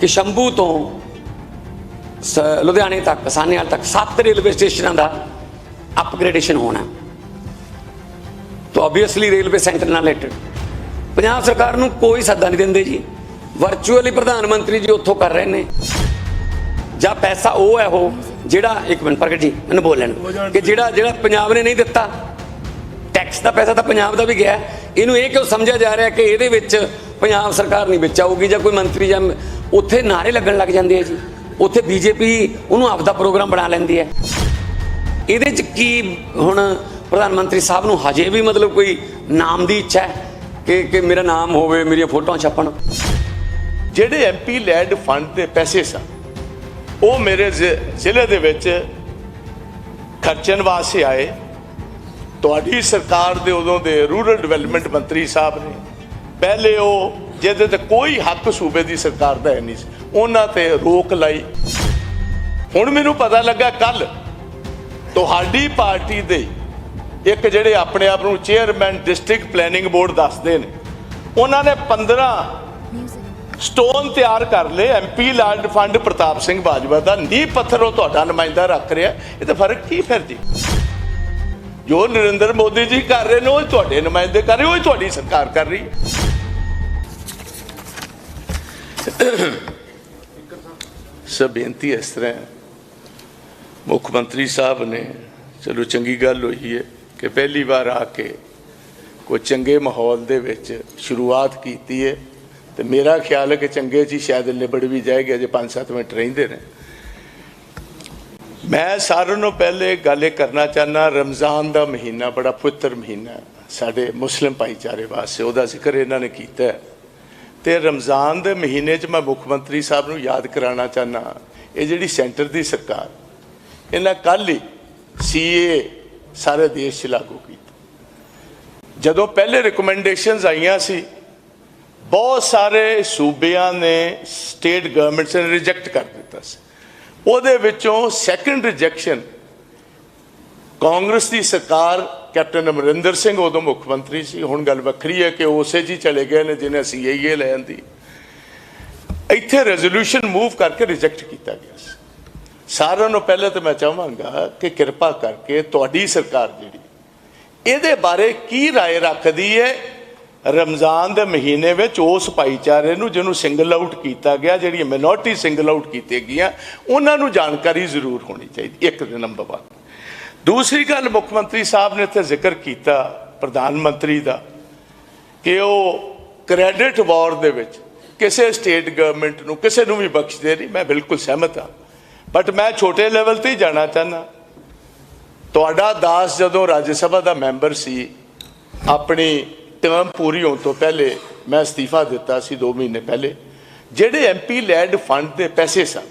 ਕਿ ਸ਼ੰਭੂ ਤੋਂ ਲੁਧਿਆਣੇ ਤੱਕ ਸਾਨੇਵਾਲ ਤੱਕ ਸੱਤ ਰੇਲਵੇ ਸਟੇਸ਼ਨਾਂ ਦਾ ਅਪਗ੍ਰੇਡੇਸ਼ਨ ਹੋਣਾ ਤਾਂ ਆਬਵੀਅਸਲੀ ਰੇਲਵੇ ਸੈਂਟਰ ਨਾਲ ਰਿਲੇਟਡ ਪੰਜਾਬ ਸਰਕਾਰ ਨੂੰ ਕੋਈ ਸੱਦਾ ਨਹੀਂ ਦਿੰਦੇ ਜੀ ਵਰਚੁਅਲੀ ਪ੍ਰਧਾਨ ਮੰਤਰੀ ਜੀ ਉੱਥੋਂ ਕਰ ਰਹੇ ਨੇ ਜਾਂ ਪੈਸਾ ਉਹ ਹੈ ਉਹ ਜਿਹੜਾ ਇੱਕ ਮਿੰਟ ਪ੍ਰਗਟ ਜੀ ਮੈਨੂੰ ਬੋਲ ਲੈਣ। ਕਿ ਜਿਹੜਾ ਜਿਹੜਾ ਪੰਜਾਬ ਨੇ ਨਹੀਂ ਦਿੱਤਾ ਟੈਕਸ ਦਾ ਪੈਸਾ ਤਾਂ ਪੰਜਾਬ ਦਾ ਵੀ ਗਿਆ। ਇਹਨੂੰ ਇਹ ਕਿਉਂ ਸਮਝਿਆ ਜਾ ਰਿਹਾ ਕਿ ਇਹਦੇ ਵਿੱਚ ਪੰਜਾਬ ਸਰਕਾਰ ਨਹੀਂ ਵਿੱਚ ਆਊਗੀ ਜਾਂ ਕੋਈ ਮੰਤਰੀ ਜਾਂ ਉੱਥੇ ਨਾਰੇ ਲੱਗਣ ਲੱਗ ਜਾਂਦੇ ਆ ਜੀ। ਉੱਥੇ ਬੀਜੇਪੀ ਉਹਨੂੰ ਆਪਦਾ ਪ੍ਰੋਗਰਾਮ ਬਣਾ ਲੈਂਦੀ ਹੈ। ਇਹਦੇ ਚ ਕੀ ਹੁਣ ਪ੍ਰਧਾਨ ਮੰਤਰੀ ਸਾਹਿਬ ਨੂੰ ਹਜੇ ਵੀ ਮਤਲਬ ਕੋਈ ਨਾਮ ਦੀ ਇੱਛਾ ਹੈ ਕਿ ਕਿ ਮੇਰਾ ਨਾਮ ਹੋਵੇ, ਮੇਰੀਆਂ ਫੋਟੋਆਂ ਛਪਣ? ਜਿਹੜੇ ਐਮਪੀ ਲੈਡ ਫੰਡ ਦੇ ਪੈਸੇ ਸਨ, ਉਹ ਮੇਰੇ ਜ਼ਿ- ਜ਼ਿਲ੍ਹੇ ਦੇ ਵਿੱਚ ਖਰਚਣ ਵਾਸਤੇ ਆਏ। ਤੁਹਾਡੀ ਸਰਕਾਰ ਦੇ ਉਦੋਂ ਦੇ ਰੂਰਲ ਡਿਵੈਲਪਮੈਂਟ ਮੰਤਰੀ ਸਾਹਿਬ ਨੇ, ਪਹਿਲੇ ਉਹ ਜਿਹਦੇ ਤੇ ਕੋਈ ਹੱਕ ਸੂਬੇ ਦੀ ਸਰਕਾਰ ਦਾ ਹੈ ਨਹੀਂ ਸੀ। ਉਹਨਾਂ ਤੇ ਰੋਕ ਲਾਈ। ਹੁਣ ਮੈਨੂੰ ਪਤਾ ਲੱਗਾ ਕੱਲ ਤੁਹਾਡੀ ਪਾਰਟੀ ਦੇ ਇੱਕ ਜਿਹੜੇ ਆਪਣੇ ਆਪ ਨੂੰ ਚੇਅਰਮੈਨ ਡਿਸਟ੍ਰਿਕਟ ਪਲੈਨਿੰਗ ਬੋਰਡ ਦੱਸਦੇ ਨੇ। ਉਹਨਾਂ ਨੇ 15 ਸਟੋਨ ਤਿਆਰ ਕਰ ਲਏ। MP land fund Pratap Singh Bajwa ਦਾ। ਨੀਂਹ ਪੱਥਰ ਉਹ ਤੁਹਾਡਾ ਨੁਮਾਇੰਦਾ ਰੱਖ ਰਿਹਾ। ਇਹ ਤਾਂ ਫ਼ਰਕ ਕੀ ਫਿਰ ਜੀ? ਜੋ ਨਰਿੰਦਰ ਮੋਦੀ ਜੀ ਕਰ ਰਹੇ ਨੇ, ਉਹ ਤੁਹਾਡੇ ਨੁਮਾਇੰਦੇ ਕਰ ਰਹੇ, ਉਹ ਤੁਹਾਡੀ ਸਰਕਾਰ ਕਰ ਰਹੀ। ਹੈ ਸਭ ਬੇਨਤੀ ਇਸ ਤਰ੍ਹਾਂ ਮੁੱਖ ਮੰਤਰੀ ਸਾਹਿਬ ਨੇ, ਚਲੋ ਚੰਗੀ ਗੱਲ ਹੋਈ ਹੈ ਕਿ ਪਹਿਲੀ ਵਾਰ ਆ ਕੇ ਕੋਈ ਚੰਗੇ ਮਾਹੌਲ ਦੇ ਵਿੱਚ ਸ਼ੁਰੂਆਤ ਕੀਤੀ ਹੈ ਤੇ ਮੇਰਾ ਖਿਆਲ ਹੈ ਕਿ ਚੰਗੇ ਜੀ ਸ਼ਾਇਦ ਨਿਬੜ ਵੀ ਜਾਏਗਾ, ਅਜੇ 5-7 ਮਿੰਟ ਰਹਿੰਦੇ ਨੇ। ਮੈਂ ਸਾਰਿਆਂ ਨੂੰ ਪਹਿਲੇ ਗੱਲ ਇਹ ਕਰਨਾ ਚਾਹਨਾ ਰਮਜ਼ਾਨ ਦਾ ਮਹੀਨਾ ਬੜਾ ਪਵਿੱਤਰ ਮਹੀਨਾ ਸਾਡੇ ਮੁਸਲਿਮ ਭਾਈਚਾਰੇ ਵਾਸਤੇ ਉਹਦਾ ਜ਼ਿਕਰ ਇਹਨਾਂ ਨੇ ਕੀਤਾ ਹੈ। ਤੇ ਰਮਜ਼ਾਨ ਦੇ ਮਹੀਨੇ 'ਚ ਮੈਂ ਮੁੱਖ ਮੰਤਰੀ ਸਾਹਿਬ ਨੂੰ ਯਾਦ ਕਰਾਉਣਾ ਚਾਹਨਾ ਇਹ ਜਿਹੜੀ ਸੈਂਟਰ ਦੀ ਸਰਕਾਰ, ਇਹਨਾਂ ਕੱਲ ਹੀ ਸੀਏ ਸਾਰੇ ਦੇਸ਼ 'ਚ ਲਾਗੂ ਕੀਤਾ। ਜਦੋਂ ਪਹਿਲੇ ਰეკਮੈਂਡੇਸ਼ਨਸ ਆਈਆਂ ਸੀ, ਬਹੁਤ ਸਾਰੇ ਸੂਬਿਆਂ ਨੇ ਸਟੇਟ ਗਵਰਨਮੈਂਟਸ ਨੇ ਰਿਜੈਕਟ ਕਰ ਦਿੱਤਾ ਸੀ। ਉਹਦੇ ਵਿੱਚੋਂ ਸੈਕੰਡ ਰਿਜੈਕਸ਼ਨ ਕਾਂਗਰਸ ਦੀ ਸਰਕਾਰ ਕੈਪਟਨ ਅਮਰਿੰਦਰ ਸਿੰਘ ਉਦੋਂ ਮੁੱਖ ਮੰਤਰੀ ਸੀ ਹੁਣ ਗੱਲ ਵੱਖਰੀ ਹੈ ਕਿ ਉਹ ਉਸੇ ਜੀ ਚਲੇ ਗਏ ਨੇ ਜਿਹਨੇ ਸੀਏਏ ਲੈਣ ਦੀ ਇੱਥੇ ਰੈਜ਼ੋਲੂਸ਼ਨ ਮੂਵ ਕਰਕੇ ਰਿਜੈਕਟ ਕੀਤਾ ਗਿਆ ਸੀ ਸਾਰਿਆਂ ਨੂੰ ਪਹਿਲੇ ਤਾਂ ਮੈਂ ਚਾਹਾਂਗਾ ਕਿ ਕਿਰਪਾ ਕਰਕੇ ਤੁਹਾਡੀ ਸਰਕਾਰ ਜਿਹੜੀ ਇਹਦੇ ਬਾਰੇ ਕੀ رائے ਰੱਖਦੀ ਹੈ ਰਮਜ਼ਾਨ ਦੇ ਮਹੀਨੇ ਵਿੱਚ ਉਸ ਭਾਈਚਾਰੇ ਨੂੰ ਜਿਹਨੂੰ ਸਿੰਗਲ ਆਊਟ ਕੀਤਾ ਗਿਆ ਜਿਹੜੀ ਮਿਨੋਰਟੀ ਸਿੰਗਲ ਆਊਟ ਕੀਤੇ ਗਈਆਂ ਉਹਨਾਂ ਨੂੰ ਜਾਣਕਾਰੀ ਜ਼ਰੂਰ ਹੋਣੀ ਚਾਹੀਦੀ ਇੱਕ ਦੇ ਨੰਬਰ 1 ਦੂਸਰੀ ਗੱਲ ਮੁੱਖ ਮੰਤਰੀ ਸਾਹਿਬ ਨੇ ਇੱਥੇ ਜ਼ਿਕਰ ਕੀਤਾ, ਪ੍ਰਧਾਨ ਮੰਤਰੀ ਦਾ, ਕਿ ਉਹ ਕ੍ਰੈਡਿਟ ਵਾਰ ਦੇ ਵਿੱਚ ਕਿਸੇ ਸਟੇਟ ਗਵਰਨਮੈਂਟ ਨੂੰ ਕਿਸੇ ਨੂੰ ਵੀ ਬਖਸ਼ਦੇ ਨਹੀਂ, ਮੈਂ ਬਿਲਕੁਲ ਸਹਿਮਤ ਹਾਂ। ਬਟ ਮੈਂ ਛੋਟੇ ਲੈਵਲ ਤੇ ਹੀ ਜਾਣਾ ਚਾਹਨਾ ਤੁਹਾਡਾ ਦਾਸ ਜਦੋਂ ਰਾਜ ਸਭਾ ਦਾ ਮੈਂਬਰ ਸੀ, ਆਪਣੀ ਟਰਮ ਪੂਰੀ ਹੋਣ ਤੋਂ ਪਹਿਲੇ ਮੈਂ ਅਸਤੀਫਾ ਦਿੱਤਾ ਸੀ 2 ਮਹੀਨੇ ਪਹਿਲੇ। ਜਿਹੜੇ ਐਮਪੀ ਲੈਡ ਫੰਡ ਦੇ ਪੈਸੇ ਸਨ,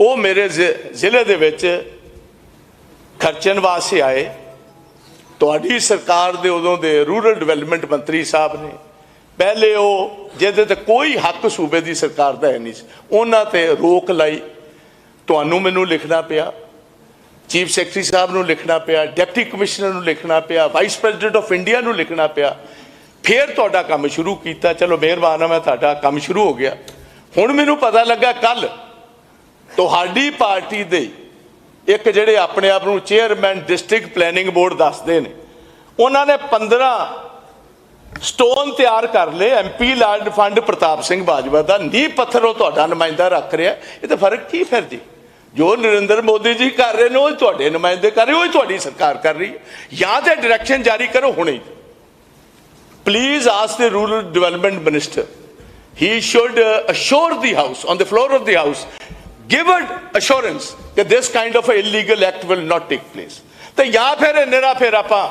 ਉਹ ਮੇਰੇ ਜ਼ਿ- ਜ਼ਿਲ੍ਹੇ ਦੇ ਵਿੱਚ ਖਰਚਣ ਵਾਸਤੇ ਆਏ। ਤੁਹਾਡੀ ਸਰਕਾਰ ਦੇ ਉਦੋਂ ਦੇ ਰੂਰਲ ਡਿਵੈਲਪਮੈਂਟ ਮੰਤਰੀ ਸਾਹਿਬ ਨੇ, ਪਹਿਲੇ ਉਹ ਜਿਹਦੇ ਤੇ ਕੋਈ ਹੱਕ ਸੂਬੇ ਦੀ ਸਰਕਾਰ ਦਾ ਹੈ ਨਹੀਂ ਸੀ। ਉਹਨਾਂ ਤੇ ਰੋਕ ਲਾਈ। ਤੁਹਾਨੂੰ ਮੈਨੂੰ ਲਿਖਣਾ ਪਿਆ। ਚੀਫ ਸੈਕਟਰੀ ਸਾਹਿਬ ਨੂੰ ਲਿਖਣਾ ਪਿਆ। ਡਿਪਟੀ ਕਮਿਸ਼ਨਰ ਨੂੰ ਲਿਖਣਾ ਪਿਆ। ਵਾਈਸ ਪ੍ਰੈਜ਼ੀਡੈਂਟ ਆਫ ਇੰਡੀਆ ਨੂੰ ਲਿਖਣਾ ਪਿਆ। ਫਿਰ ਤੁਹਾਡਾ ਕੰਮ ਸ਼ੁਰੂ ਕੀਤਾ। ਚਲੋ ਮਿਹਰਬਾਨ ਆ, ਮੈਂ ਤੁਹਾਡਾ ਕੰਮ ਸ਼ੁਰੂ ਹੋ ਗਿਆ। ਹੁਣ ਮੈਨੂੰ ਪਤਾ ਲੱਗਾ ਕੱਲ ਤੁਹਾਡੀ ਪਾਰਟੀ ਦੇ ਇੱਕ ਜਿਹੜੇ ਆਪਣੇ ਆਪ ਨੂੰ ਚੇਅਰਮੈਨ ਡਿਸਟ੍ਰਿਕਟ ਪਲੈਨਿੰਗ ਬੋਰਡ ਦੱਸਦੇ ਨੇ ਉਹਨਾਂ ਨੇ 15 ਸਟੋਨ ਤਿਆਰ ਕਰ ਲਏ MP land fund Pratap Singh Bajwa ਦਾ ਨੀਂਹ ਪੱਥਰ ਉਹ ਤੁਹਾਡਾ ਨੁਮਾਇੰਦਾ ਰੱਖ ਰਿਹਾ ਇਹ ਤਾਂ ਫ਼ਰਕ ਕੀ ਫਿਰ ਜੀ ਜੋ ਨਰਿੰਦਰ ਮੋਦੀ ਜੀ ਕਰ ਰਹੇ ਨੇ ਉਹ ਤੁਹਾਡੇ ਨੁਮਾਇੰਦੇ ਕਰ ਰਹੇ ਉਹ ਤੁਹਾਡੀ ਸਰਕਾਰ ਕਰ ਰਹੀ ਹੈ। ਜਾਂ ਤੇ ਡਾਇਰੈਕਸ਼ਨ ਜਾਰੀ ਕਰੋ ਹੁਣੇ। Please as the rural development minister he should uh, assure the house on the floor of the house give an assurance that this kind of illegal act will not take place. ਤੇ ਜਾਂ ਫਿਰ ਇਹਨੇਰਾ ਫਿਰ ਆਪਾਂ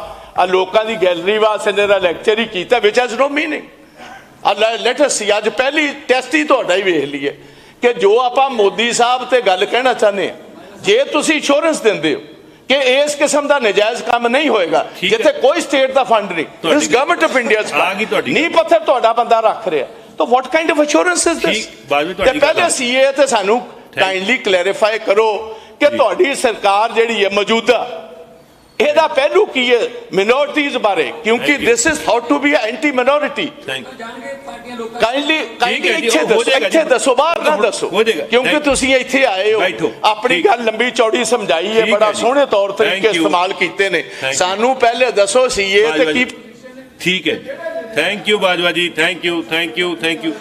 ਆ ਲੋਕਾਂ ਦੀ gallery ਵਾਸਤੇ ਇਹਨੇਰਾ lecture ਹੀ ਕੀਤਾ which has no meaning. Ah let us see ਅੱਜ ਪਹਿਲੀ ਟੈਸਟ ਹੀ ਤੁਹਾਡਾ ਹੀ ਵੇਖ ਲਈਏ ਕਿ ਜੋ ਆਪਾਂ ਮੋਦੀ ਸਾਹਿਬ ਤੇ ਗੱਲ ਕਹਿਣਾ ਚਾਹੁੰਦੇ ਆ ਜੇ ਤੁਸੀਂ ਇੰਸ਼ੋਰੈਂਸ ਦਿੰਦੇ ਹੋ ਕਿ ਇਸ ਕਿਸਮ ਦਾ ਨਜਾਇਜ਼ ਕੰਮ ਨਹੀਂ ਹੋਏਗਾ। ਜਿੱਥੇ ਕੋਈ ਸਟੇਟ ਦਾ ਫੰਡ ਨਹੀਂ ਇਸ ਗਵਰਨਮੈਂਟ ਆਫ ਇੰਡੀਆ ਤੁਹਾਡੀ ਨਹੀਂ ਪੱਥਰ ਤੁਹਾਡਾ ਬੰਦਾ ਰੱਖ ਰਿਹਾ ਤਾਂ what kind of assurance is this ਤੇ ਪਹਿਲੇ। ਸੀਏ ਤੇ ਸਾਨੂੰ ਕਾਈਂਡਲੀ ਕਲੈਰੀਫਾਈ ਕਰੋ ਕਿ ਤੁਹਾਡੀ ਸਰਕਾਰ ਜਿਹੜੀ ਹੈ ਮੌਜੂਦਾ ਇਹਦਾ ਪਹਿਲੂ ਕੀ ਹੈ ਮਿਨੋਰਟੀਜ਼ ਬਾਰੇ ਕਿਉਂਕਿ. This is thought to be anti minority kindly kindly ਇੱਥੇ ਦੱਸੋ ਇੱਥੇ। ਦੱਸੋ ਬਾਹਰ ਨਾ ਦੱਸੋ। ਕਿਉਂਕਿ ਤੁਸੀਂ ਇੱਥੇ ਆਏ ਹੋ। ਆਪਣੀ। ਗੱਲ ਲੰਬੀ ਚੌੜੀ ਸਮਝਾਈ ਹੈ ਬੜਾ। ਸੋਹਣੇ ਤੌਰ ਤਰੀਕੇ you. ਇਸਤੇਮਾਲ ਕੀਤੇ ਨੇ. ਸਾਨੂੰ ਪਹਿਲੇ ਦੱਸੋ ਸੀਏ ਤੇ ਕੀ। ਠੀਕ ਹੈ thank you Bajwa ji thank you thank you thank you